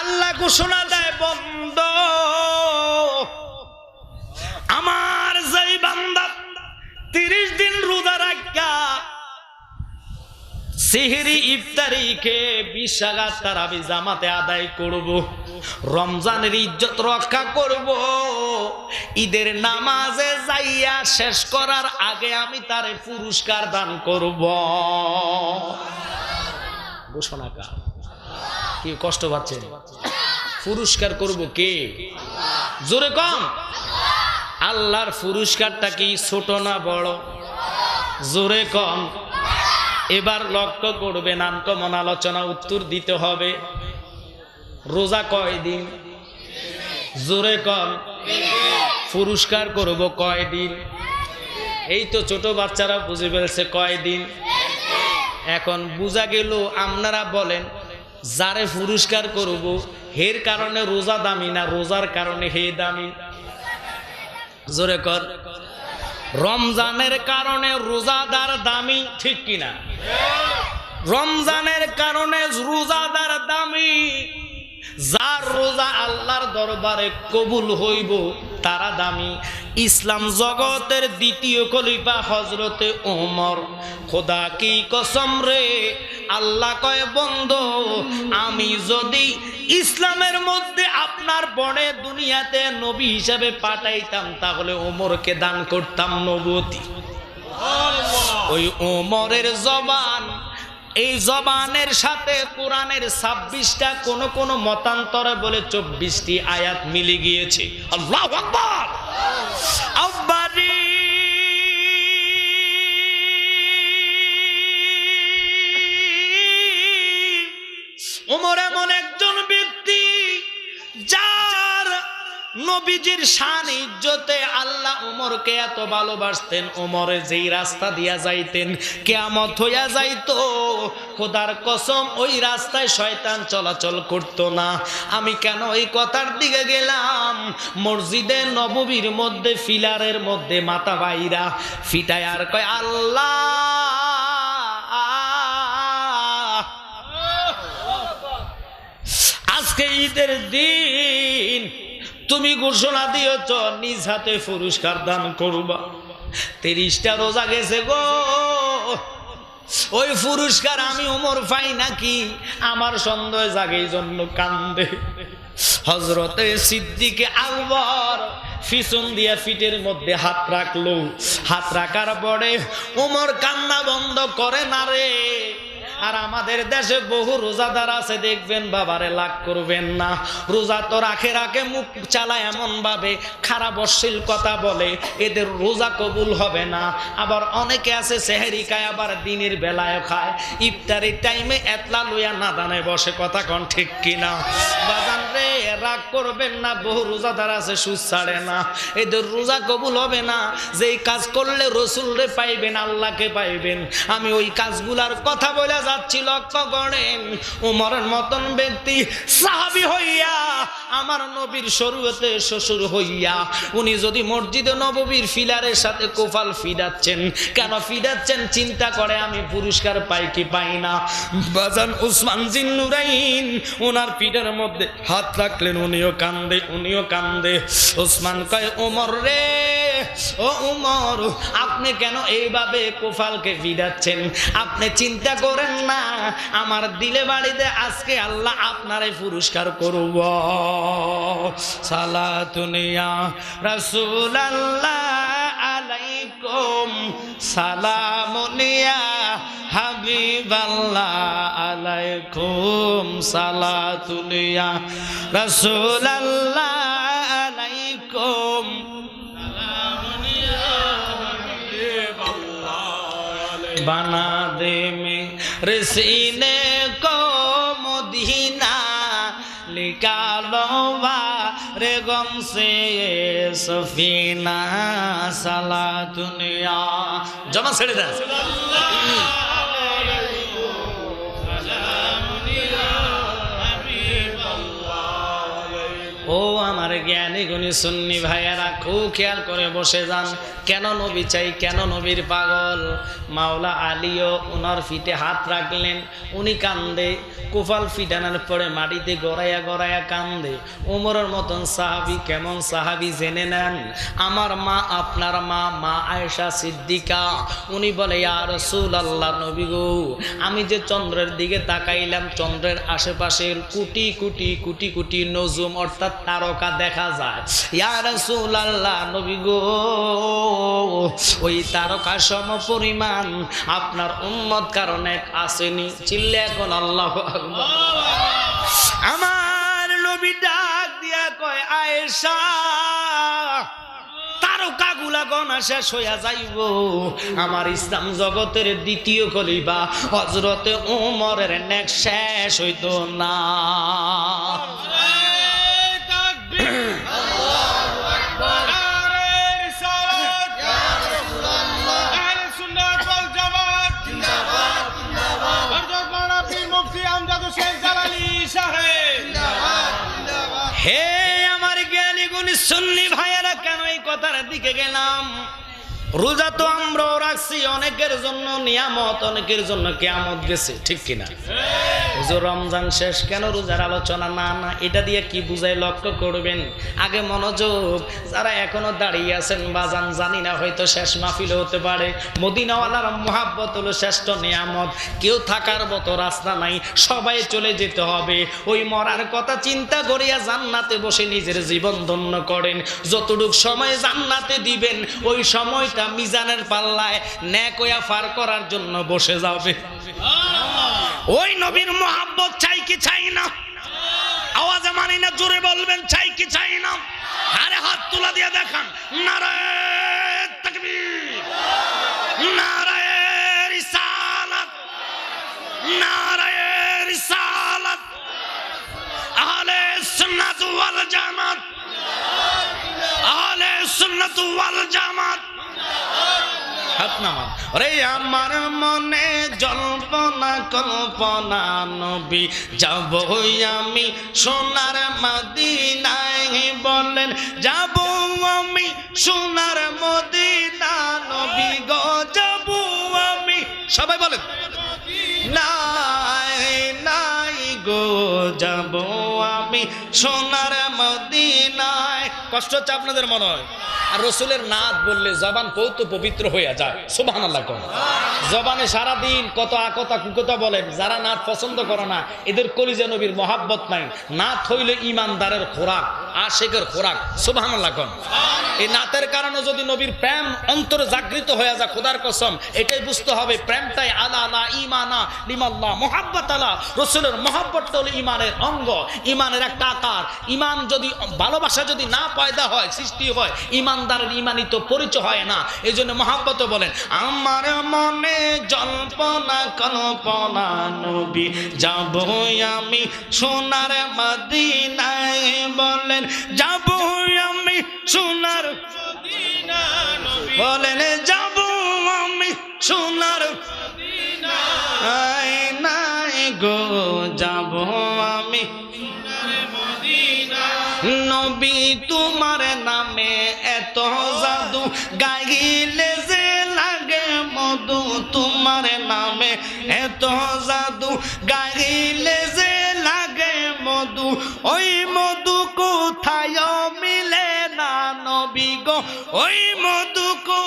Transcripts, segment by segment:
আল্লাহ ঘোষণা দেয়, বন্ধ। আমার যেই বান্দা তিরিশ দিন রোজা রাখা, সিহরি ইফতারিকে বিশাগাত তারাবি জামাতে আদায় করব, রমজানের ইজ্জত রক্ষা করব। ঈদের নামাজে যাইয়া শেষ করার আগে আমি তারে পুরস্কার দান করব। ঘোষণা কার। কি কষ্ট পাচ্ছেন পুরস্কার করব কে? জোরে কম। আল্লাহর পুরস্কারটা কি ছোট না বড়? জোরে কম। এবার লক্ষ্য করবেন আনকমন আলোচনা উত্তর দিতে হবে। রোজা কয়দিন? জোরে কম। পুরস্কার করব কয়দিন? এই তো ছোট বাচ্চারা বুঝে ফেলছে কয়দিন? এখন বুঝা গেল, আপনারা বলেন যারে পুরস্কার করব, হের কারণে রোজা দামি না, রোজার কারণে হে দামি? জোরে কর। রমজানের কারণে রোজাদার দামি ঠিক কিনা? রমজানের কারণে রোজাদার দামি যার রোজা আল্লাহর দরবারে কবুল হইব তারা দামি। ইসলাম জগতের দ্বিতীয় খলিফা হজরতে ওমর। খোদা কি কসম রে? আল্লাহ কয় বন্ধ আমি যদি ইসলামের মধ্যে আপনার বনে দুনিয়াতে নবী হিসাবে পাঠাইতাম তাহলে ওমরকে দান করতাম নবতী। ওই ওমরের জবান এই জবানের সাথে কোরআনের ছাব্বিশটা কোন কোন মতান্তরে বলে চব্বিশটি আয়াত মিলে গিয়েছে। আল্লাহ নবীজির শান ইজ্জতে আল্লাহ উমরকে এত ভালোবাসতেন, উমরে যেই রাস্তা দিয়া যাইতেন, কেয়ামত হইয়া যাইতো। খোদার কসম, ওই রাস্তায় শয়তান চলাচল করতো না। আমি কেন ওই কথার দিকে গেলাম? মসজিদে নববীর মধ্যে, ফিলারের মধ্যে মাথা ভাইরা ফিটায় আর কয়, আল্লাহ! আজকে ঈদের দিন তুমি ঘোষণা দিয়েছ, নিজ হাতে পুরস্কার দান করবা। তিরিশটা রোজা গেছে গো। ওই পুরস্কার আমি ওমর পাই নাকি? আমার সন্দেহ জাগে জন্য কান্দে। হজরতে সিদ্দিকে আকবর পিছন দিয়া ফিটের মধ্যে হাত রাখল। হাত রাখার পরে ওমর কান্না বন্ধ করে না রে। আর আমাদের দেশে বহু রোজাদার আছে, দেখবেন বাবারে লাগ করবেন না। রোজা তো রাখে রাখে মুখ চালায় এমন ভাবে খারাপ অশ্লীল কথা বলে, এদের রোজা কবুল হবে না। আবার অনেকে আছে সেহেরি খায়, আবার দিনের বেলায় খায়। ইফতারির টাইমে এতলা লইয়া না দানে বসে, কথা কন ঠিক কিনা? বাজান রে, রাগ করবেন না, বহু রোজাদার আছে, সুদ ছাড়ে না। এদের রোজা কবুল হবে না। যেই কাজ করলে রসুল রে পাইবেন, আল্লাহকে পাইবেন। আমি ওই কাজগুলার কথা বলে যাচ্ছি লক্ষ্য করেন উমরের মতন ব্যক্তি সাহাবি হইয়া, আমার নবীর শরুয়তে শ্বশুর হইয়া, উনি যদি মসজিদে নববীর ফিলারের সাথে কোফাল ফিদাচ্ছেন কেন ফিদাচ্ছেন চিন্তা করে আমি পুরস্কার পাই কি পাই না? বাজান উসমান জিন্নুরাইন ওনার পিঠের মধ্যে হাত রাখলেন, উনিও কান্দে উনিও কান্দে। উসমান কয় ওমর রে, ও উমর, আপনি কেন এইভাবে কোফালকে ফিরাচ্ছেন? আপনি চিন্তা করেন না, আমার দিলে বাড়িতে আজকে আল্লাহ আপনারে পুরস্কার করব। সালাতুনিয়া রসুল আলাইকুম সালামুনিয়া হাবিবাল্লাহ আলাইকুম সালাতুনিয়া রসুল আলাইকুম। বানা রে সিনে কো মদিনা লিকালো বা রে গমসে সফিনা সালা দুনিয়া। জমা ছেড়ে দেয় জ্ঞানী গুণী সুন্নি ভাইয়েরা খুব খেয়াল করে বসে যান। কেন নবী চাই, কেন নবীর পাগল? মাওলা আলীও ওনার ফিটে হাত রাখলেন। উনি কান্দে, কুফাল ফিটানোর পরে মাটিতে গড়াইয়া গড়াইয়া কান্দে। উমরের মতন সাহাবি, কেমন সাহাবি জেনে নেন? আমার মা, আপনার মা মা আয়েশা সিদ্দিকা। উনি বলে, ইয়া রসুল আল্লাহ নবী গো, আমি যে চন্দ্রের দিকে তাকাইলাম, চন্দ্রের আশেপাশের কোটি কোটি কোটি কোটি নজুম, অর্থাৎ তারকা দেখা যায়। ইয়া রসুল আল্লাহ নবী গো, ওই তারকা সম পরিমাণ আপনার উন্মত কারণে আসেনি। চিল্লে এখন আল্লাহ আমার নবী ডাক দিয়া কয়, আয়েশা, তারকা শেষ হইয়া যাইব। আমার ইসলাম জগতের দ্বিতীয় হজরতে নেক শেষ হইতো না। সুন্নি ভাইয়েরা কেন এই কথার দিকে গেলাম? রোজা তো আমরাও রাখছি, অনেকের জন্য নিয়ামত, অনেকের জন্য কেয়ামত গেছে, ঠিক কিনা? হুজুর, রমজান শেষ কেন? রোজার আলোচনা, না না, এটা দিয়ে কি বুঝাই লক্ষ্য করবেন? আগে মনোযোগ, যারা এখনও দাঁড়িয়ে আছেন, বাজান জানি না, হয়তো শেষ মাহফিল হতে পারে। মদিনাওয়ালার মহাব্বত হলো শ্রেষ্ঠ নিয়ামত। কেউ থাকার মতো রাস্তা নাই, সবাই চলে যেতে হবে। ওই মরার কথা চিন্তা করিয়া জান্নাতে বসে নিজের জীবন ধন্য করেন। যতটুক সময় জান্নাতে দিবেন, ওই সময়টা মিজানের পাল্লায় ন্যাকয়া ফার করার জন্য বসে যাবে। ওই নবীর মোহাব্বত চাই কি চাই না? আওয়াজে মানি না, জোরে বলবেন, চাই কি চাই না? আরে হাত তুলা দিয়ে দেখান। নারায় নারায় নারায় জামাত। আহলে সুন্নাত জামাত। হাত নামান রে আমার মনে জল্পনা, কল্পনা নবী, যাব আমি সোনার মদিনায় বলেন, যাব আমি সোনার মদিনা নবী গো, যাব আমি। সবাই বলেন, নাই নাই গো, যাব আমি সোনার মদিনায়। কষ্ট হচ্ছে আপনাদের মনে হয়? আর রসুলের নাদ বললে, জবান কৌত পবিত্র হইয়া যায়। সুবাহ আল্লাহ কন। জবানে সারাদিন কত আকতা কুকতা বলেন, যারা নাথ পছন্দ করে না, এদের কলিজা নবীর মহাব্বত নাই। নাথ হইলে ইমানদারের খোরাক, আশেকের খোরাক সুবাহ আল্লাহ কন। এই নাতের কারণে যদি নবীর প্রেম অন্তরে জাগৃত হয়ে যায়, খোদার কসম, এটাই বুঝতে হবে, প্রেমটাই আলা আলা, ইমানা, লিমাল্লাহ, মোহাব্বত আলা। রসুলের মহাব্বতটা হলো ইমানের অঙ্গ, ইমানের একটা আকার। ইমান যদি, ভালোবাসা যদি না পয়দা হয়, সৃষ্টি হয় ইমানদারের ইমানই তো পরিচয় হয় না। এই জন্য মহাব্বত বলেন, আমার মনে জল্পনা, কল্পনা নবী, যাব আমি সোনার মদিনায়। বলেন, যাব আমি সোনার বলেন, যাব আমি সোনার নাই গো, যাব নবী তোমার নামে এত জাদু গাইলে যে লাগে মধু তোমার নামে এত জাদু গাইলে যে লাগে মধু। ওই মধু কোথায় মিলে না নবী গো? ওই মধু কো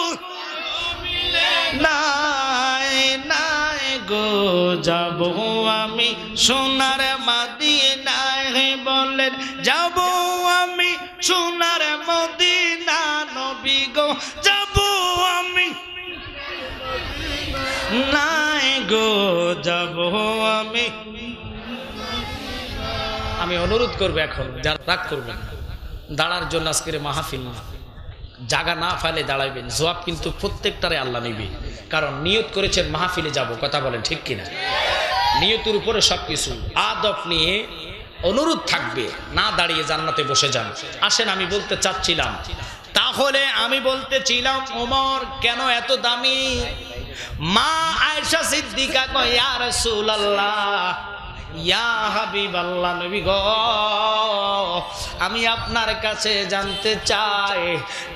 নাই নাই গো? যাব আমি সোনার মদিনায়, বলেন, যাব সোনার মদিনা নবী গো, যাব আমি। নাই গো, যাব আমি। আমি অনুরোধ করব এখন, যারা রাগ করবেন দাঁড়ার জন্য আজকের মাহফিল না। জাগা না ফেলে দাঁড়াইবেন, জবাব কিন্তু প্রত্যেকটারে আল্লাহ নিবে। কারণ নিয়ত করেছেন মাহফিলে যাব, কথা বলেন ঠিক কিনা? নিয়তের উপরে সব কিছু আদব নিয়ে অনুরোধ থাকবে, না দাঁড়িয়ে জান্নাতে বসে যান। আসেন, আমি বলতে চাচ্ছিলাম। তাহলে আমি বলতেছিলাম ওমর, কেন এত দামি? মা আয়সা সিদ্দিকা কয়, ইয়া রাসূলুল্লাহ, ইয়া হাবিব আল্লাহ নবী গো। আমি আপনার কাছে জানতে চাই,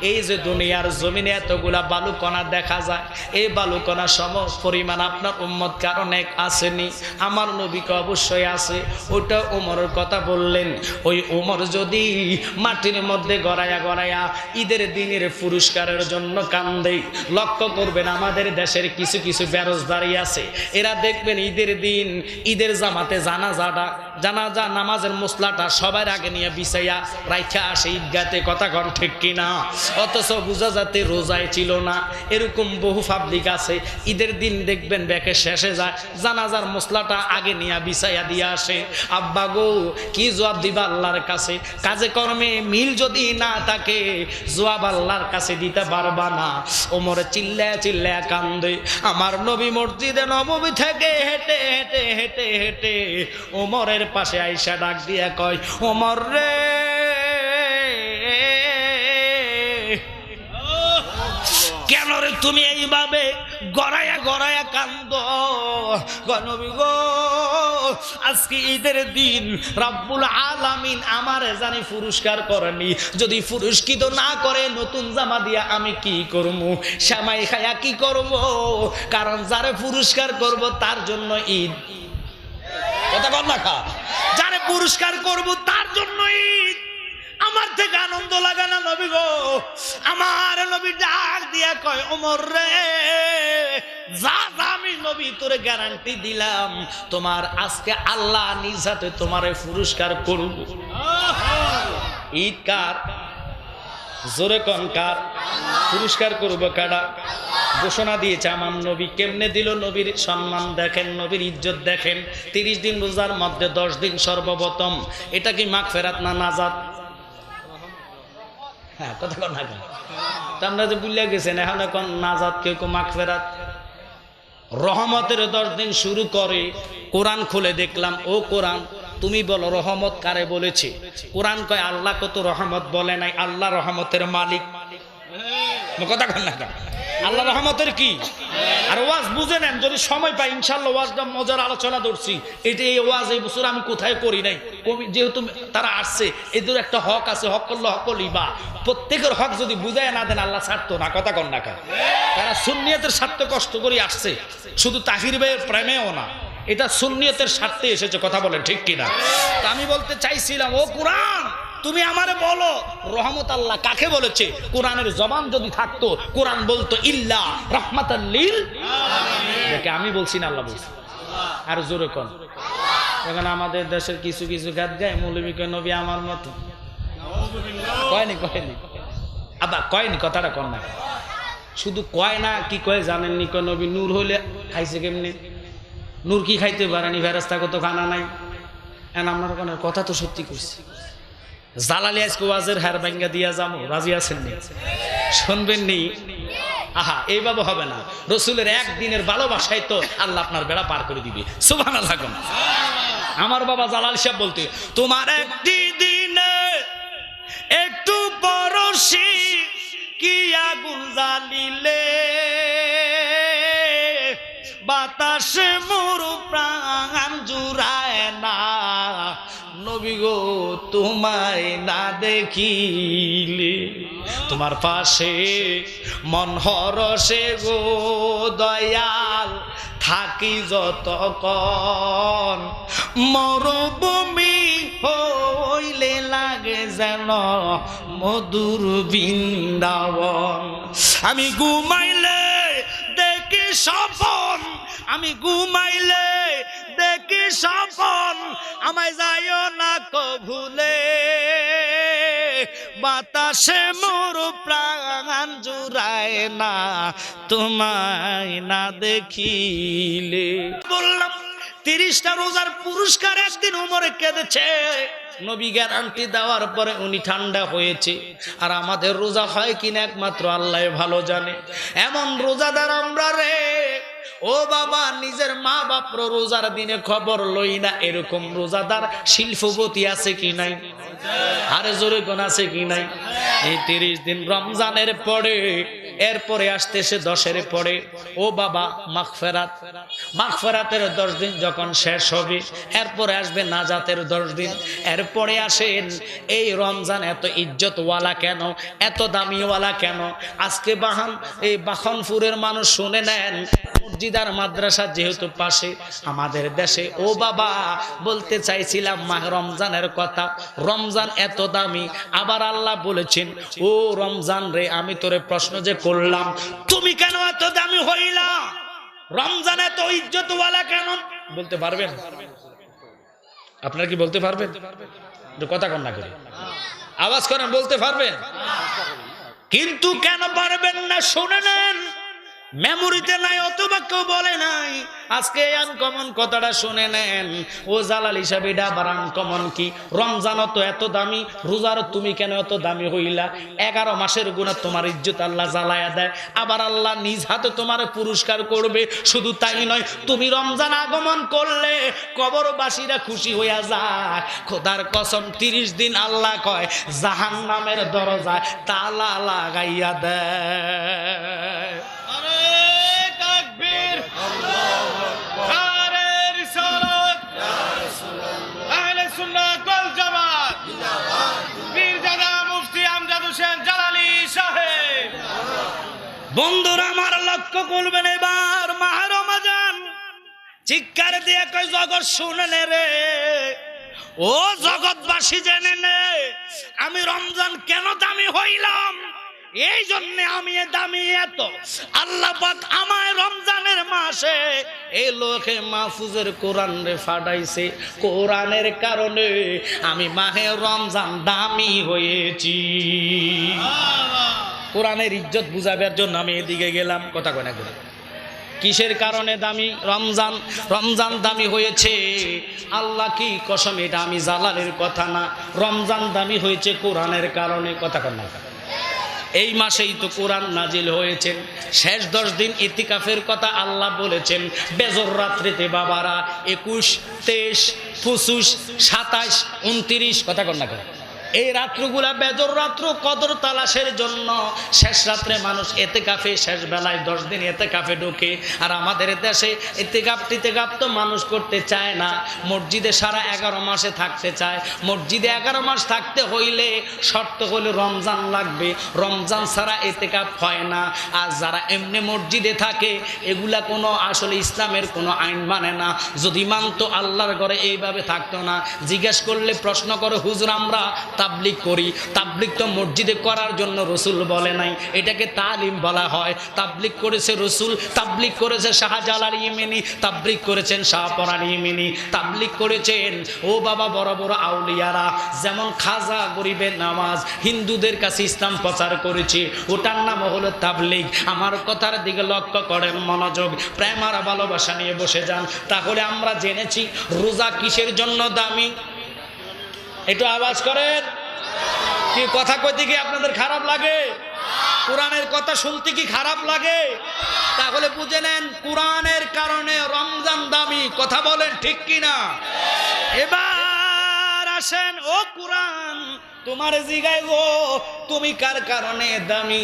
এই যে দুনিয়ার জমিনে এতগুলা বালুকণা দেখা যায়, এই বালুকণা সম পরিমাণ আপনার উম্মত কারণে আসেনি? আমার নবীকে অবশ্যই আছে। ওটা ওমরের কথা বললেন। ওই ওমর যদি মাটির মধ্যে গড়াইয়া গড়াইয়া ঈদের দিনের পুরস্কারের জন্য কান্দে, লক্ষ্য করবেন আমাদের দেশের কিছু কিছু বেরোজদারি আছে। এরা দেখবেন ঈদের দিন, ঈদের জামাতে জানাজাটা জানাজা, নামাজের মশলাটা সবার আগে নিয়ে বিছাইয়া রাইখা আসে ঈদগাতে, কথা কন ঠিক কিনা? অথচ বোঝা যাতে রোজায় ছিল না। এরকম বহু পাবলিক আছে। ঈদের দিন দেখবেন ব্যাকে শেষে যায়, জানাজার মশলাটা আগে নিয়ে বিছাইয়া দিয়ে আসে। আব্বা গো, কি জবাব দিবা আল্লাহর কাছে? কাজে কর্মে মিল যদি না থাকে, জবাব আল্লাহর কাছে দিতে পারবা না। ওমরে চিল্লায় চিল্লায় কান্দে। আমার নবী মসজিদে নবমী থেকে হেঁটে হেঁটে হেঁটে হেঁটে ওমরের পাশে আইসা ডাক দিয়ে কয়, ওমর রে। কেন রে তুমি এইভাবে গড়াইয়া গড়াইয়া কান্দ? গণবী গো, আজকে ঈদের দিন রাব্বুল আলামিন আমারে জানি পুরস্কার করেনি। যদি পুরস্কৃত না করে নতুন জামা দিয়া আমি কি করব শ্যামাই খায়া কি করব কারণ যারে পুরস্কার করব তার জন্য ঈদ কথা বল না যারে পুরস্কার করব তার জন্যই আমার থেকে আনন্দ লাগে না নবী গো। আমার নবী ডাক দিয়া কয় অমর রে, যা যা আমি নবী তোরে গ্যারান্টি দিলাম, তোমার আজকে আল্লাহ নিজ হাতে তোমারে পুরস্কার করব। ঈদ কার? জোরে কন কার? পুরস্কার করব কারা? ঘোষণা দিয়েছে আমার নবী কেমনে দিল নবীর সম্মান দেখেন, নবীর ইজ্জত দেখেন? তিরিশ দিন রোজার মধ্যে দশ দিন সর্বপ্রথম। এটা কি মাখ ফেরাত না নাজাদ হ্যাঁ কথা কন না কেন? আমরা যে বুঝলে গেছেন, এখন এখন নাজাত কেউ কেউ মাখ ফেরাত? রহমতের দশ দিন শুরু করে কোরআন খুলে দেখলাম, ও কোরআন, তুমি বলো রহমত কারে বলেছে? কোরআন কয়, আল্লাহ কত রহমত বলে নাই, আল্লাহ রহমতের মালিক। কথা কেন? আল্লাহ রহমতের কি? আর ওয়াজ বুঝে নেন, যদি সময় পাই ইনশাল্লাহ ওয়াজটা মজার আলোচনা ধরছি। এটা এই ওয়াজ, এই বছর আমি কোথায় করি নাই? যেহেতু তারা আসছে, এদের একটা হক আছে, হক করলে হক লিবা প্রত্যেকের হক যদি বুঝায় না দেন, আল্লাহ ছাড়তো না, কথা কন না? তারা সুন্নিয়তের স্বার্থে কষ্ট করে আসছে, শুধু তাহির ভাইয়ের প্রেমেও না, এটা সুন্নিয়তের স্বার্থে এসেছে, কথা বলেন ঠিক কিনা? তা আমি বলতে চাইছিলাম, ও কোরআন! তুমি আমারে বলো, রহমত আল্লাহ কাকে বলেছে? কোরআনের জবান যদি থাকতো, কোরআন বলতো, ইল্লা রহমাতাল্লিল দেখে আমি বলছি না, আল্লাহ বলছি। আর জোরে কন। এখন আমাদের দেশের কিছু কিছু গাত গায়, মৌলবীকে নবী আমার মতো। কয়নি কয়নি আবার কয়নি কথাটা কন না। শুধু কয় না, কি কয় জানেননি? কয়, নবী নূর হইলে খাইছে কেমনি? নূর কি খাইতে পারেনি? ফেরাস্তা কত খানা নাই? এখন আপনার কথা তো সত্যি কইছি। জালালি আজকে ওয়াজের হার ভাঙ্গা দিয়া যাব রাজি আছেন নি? শুনবেন নি? আহা, এইভাবে হবে না। রসুলের একদিনের ভালোবাসায় তো আল্লাহ আপনার বেড়া পার করে দিবে। সুবান আল্লাহ আমার বাবা জালাল সাহেব বলতে, তোমার একটি দিনে একটু পরশি কি আগুন জ্বালিলে? বাতাসে নবী গো, তোমায় না দেখিলে। তোমার পাশে মন হরসে গো, দয়াল থাকি যতক্ষণ। মরুভূমি হইলে লাগে যেন মধুর বৃন্দাবন। আমি ঘুমাইলে দেখি স্বপন, আমি ঘুমাইলে আমায় যাইও না কভুলে বাতাসে মোর প্রাণ জুড়ায় না, তোমায় না দেখিলে। বললাম, তিরিশটা রোজার পুরস্কার একদিন উমরে কেঁদেছে। নবী গ্যারান্টি দেওয়ার পরে উনি ঠান্ডা হয়েছে। আর আমাদের রোজা হয় কিনা একমাত্র আল্লাহ ভালো জানে। এমন রোজাদার আমরা রে ও বাবা, নিজের মা বাপ রোজার দিনে খবর লই না, এরকম রোজাদার শিল্পপতি আছে কি নাই? আরে জোরে কোন আছে কি নাই? এই তিরিশ দিন রমজানের পরে এরপরে আসতে আসতেছে দশের পরে, ও বাবা, মাগফেরাত। মাগফেরাতের দশ দিন যখন শেষ হবে, এরপরে আসবে নাজাতের দশ দিন। এরপরে আসেন, এই রমজান এত ইজ্জতওয়ালা কেন? এত দামিওয়ালা কেন? আজকে বাহান, এই বাহনপুরের মানুষ শুনে নেন মসজিদার মাদ্রাসা যেহেতু পাশে, আমাদের দেশে, ও বাবা, বলতে চাইছিলাম মাহ রমজানের কথা, রমজান এত দামি। আবার আল্লাহ বলেছেন, ও রমজান রে, আমি তোরে প্রশ্ন যে করলাম। তুমি কেন এত দামি হইলা? রমজান এত ইজ্জতওয়ালা কেন? বলতে পারবেন? আপনারা কি বলতে পারবেন? কথা কন না করে। আওয়াজ করেন, বলতে পারবেন? কিন্তু কেন পারবেন না? শুনে নেন। মেমোরিতে নাই, অথবা কেউ বলে নাই। আজকে আনকমন কথাটা শুনে নেন। ও জালাল হিসাবে আবার আনকমন কি? রমজান তো এত দামি, রোজার তুমি কেন এত দামি হইলা? এগারো মাসের গুণা তোমার ইজ্জত আল্লাহ জ্বালায়া দেয়। আবার আল্লাহ নিজ হাতে তোমার পুরস্কার করবে। শুধু তাই নয়, তুমি রমজান আগমন করলে কবরবাসীরা খুশি হইয়া যায়। খোদার কসম, তিরিশ দিন আল্লাহ কয় জাহান নামের দরজায় তালা লাগাইয়া দেয়। বন্ধুরা, আমার লক্ষ্য করবেন এবার মাহরমাজান চিৎকার দিয়ে কই জগৎ শুনে রে। ও জগৎবাসী জেনে নে, আমি রমজান কেন দামি হইলাম? এই জন্য আমি দামি এত। আল্লাহ পাক আমায় রমজানের মাসে এই লোকে মাহফুজের কোরআন রে ফাটাইছে। কোরআনের কারণে আমি মাহে রমজান দামি হয়েছি। কোরআনের ইজ্জত বুঝাবার জন্য আমি এদিকে গেলাম। কথা কয় না করে কিসের কারণে দামি? রমজান রমজান দামি হয়েছে। আল্লাহ কি কসম, এটা আমি জালালের কথা না। রমজান দামি হয়েছে কোরআনের কারণে। কথা কন না এই মাসেই তো কোরআন নাজিল হয়েছেন শেষ দশ দিন ইতিকাফের কথা আল্লাহ বলেছেন। বেজর রাত্রিতে বাবারা একুশ, তেইশ, পঁচিশ সাতাশ উনত্রিশ, কথা কন না করে এই রাত্রগুলা বেজর রাত্র, কদর তালাশের জন্য। শেষ রাত্রে মানুষ এতে কাফে শেষ বেলায় দশ দিন এতে কাফে ঢোকে। আর আমাদের দেশে এতে কাপ টিতে কাপ তো মানুষ করতে চায় না। মসজিদে সারা এগারো মাসে থাকতে চায়। মসজিদে এগারো মাস থাকতে হইলে শর্ত হলে রমজান লাগবে। রমজান ছাড়া এতে কাপ হয় না। আর যারা এমনি মসজিদে থাকে, এগুলা কোনো আসলে ইসলামের কোনো আইন মানে না। যদি মানতো আল্লাহর ঘরে এইভাবে থাকতো না। জিজ্ঞেস করলে প্রশ্ন করে, হুজুর, আমরা তাবলিক করি। তাবলিক তো মসজিদে করার জন্য রসুল বলে নাই। এটাকে তালিম বলা হয়। তাবলিক করেছে রসুল তাবলিক করেছে শাহজালাল ইমিনি তাবলিক করেছেন শাহপরান ইমিনি তাবলিক করেছেন, ও বাবা বড় বড় আউলিয়ারা, যেমন খাজা গরিবের নামাজ, হিন্দুদের কাছে ইসলাম প্রচার করেছি, ওটার নাম হলো তাবলিক আমার কথার দিকে লক্ষ্য করেন মনোযোগ, প্রেম আর ভালোবাসা নিয়ে বসে যান। তাহলে আমরা জেনেছি, রোজা কিসের জন্য দামি? একটু আওয়াজ করেন। কি কথা কইতে কি আপনাদের খারাপ লাগে? কোরআনের কথা শুনতে কি খারাপ লাগে? তাহলে বুঝে নেন, কোরআনের কারণে রমজান দামি, কথা বলেন ঠিক কিনা? এবার আসেন, ও কোরআন, তোমার জিগাই গো তুমি কার কারণে দামি?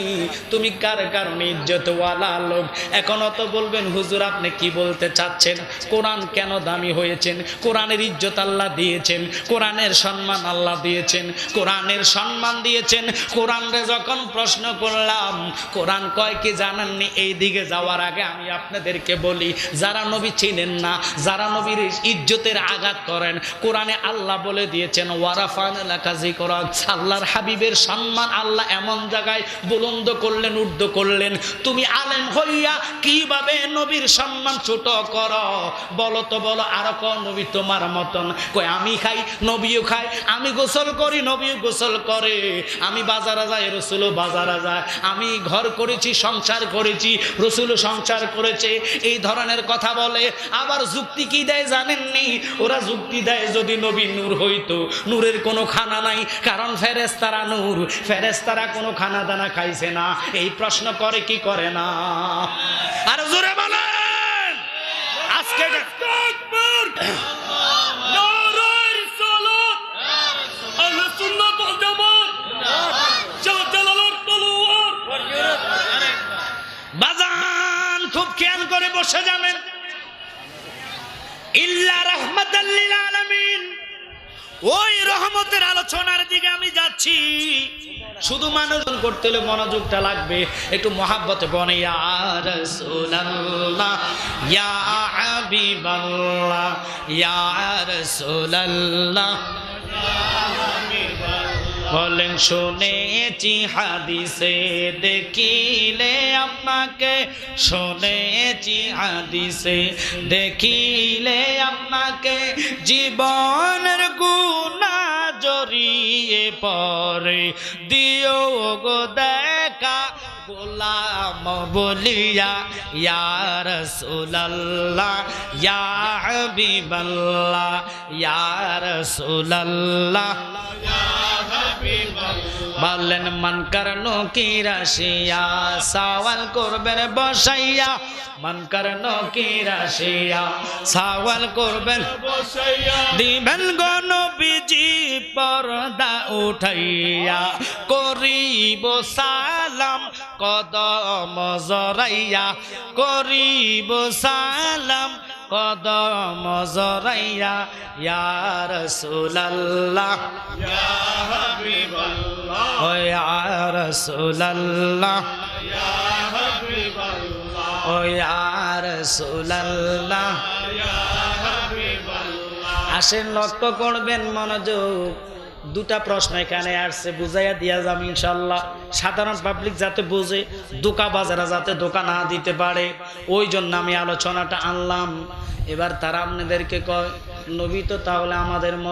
তুমি কার কারণে ইজ্জতওয়ালা লোক? এখনও তো বলবেন, হুজুর, আপনি কি বলতে চাচ্ছেন? কোরআন কেন দামি হয়েছেন? কোরআনের ইজ্জত আল্লাহ দিয়েছেন, কোরআনের সম্মান আল্লাহ দিয়েছেন, কোরআনের সম্মান দিয়েছেন। কোরআনরে যখন প্রশ্ন করলাম, কোরআন কয় কি জানাননি? এই দিকে যাওয়ার আগে আমি আপনাদেরকে বলি, যারা নবী চিনেন না, যারা নবীর ইজ্জতের আঘাত করেন, কোরআনে আল্লাহ বলে দিয়েছেন, ওয়ারাফান কাজী করান আল্লাহর হাবিবের সম্মান আল্লাহ এমন জায়গায় বুলন্দ করলেন, ঊর্ধ্ব করলেন। তুমি আলেম হইয়া কীভাবে নবীর সম্মান ছোট কর? বলো তো, বলো, আর ক নবী তোমার মতন? কই আমি খাই, নবীও খাই আমি গোসল করি, নবীও গোসল করে। আমি বাজারে যাই, রসুলও বাজারে যায়। আমি ঘর করেছি, সংসার করেছি, রসুলও সংসার করেছে। এই ধরনের কথা বলে। আবার যুক্তি কি দেয় জানেননি? ওরা যুক্তি দেয় যদি নবী নূর হইতো। নূরের কোনো খানা নাই, কারণ ফেরেস্তারা নূর। ফেরেস্তারা কোনো খানা দানা খাইছে না। এই প্রশ্ন করে কি করে না? আর জোরে বলেন। আজকে জালালের তলোয়ার। বসে যাবেন। ইল্লা রহমাতাল্লিল আলামিন। ওই রহমতের আলোচনার দিকে আমি যাচ্ছি। শুধু মানুষজন করতে হলে মনোযোগটা লাগবে। একটু মহাব্বতে বনে বলেন, শুনেছি হাদিসে, দেখিলে আপনাকে, শুনেছি হাদিসে, দেখিলে আপনাকে জীবনের গুণা জড়িয়ে পরে দিও গো দেখা গোলাম বলিয়া ইয়ার সুলাল্লাহ ইয়ার বিবল্লা ইয়ার সুলাল্লাহ বললেন, মান করনো কি রাশিয়া? সওয়াল করবেন বসাইয়া। মন করনো কি রাশিয়া? সওয়াল করবেন দিবেন গণ বিজি পর্দা উঠাইয়া। করিব সালাম কদম জরাইয়া। করিব সালাম কদম জরাইয়া ইয়া রাসূলুল্লাহ। ও ইয়া রাসূলুল্লাহ। ও ইয়া রাসূলুল্লাহ। আসেন লক্ষ্য করবেন মনোযোগ। দুটা প্রশ্ন এখানে আসছে, বুঝাইয়া দিয়া যাম ইনশাল্লাহ সাধারণ পাবলিক যাতে বুঝে, দোকা বাজারা যাতে দোকা না দিতে পারে, ওই জন্য আমি আলোচনাটা আনলাম। এবার তারা আপনাদেরকে কয়, নবী তো তাহলে আমাদের মত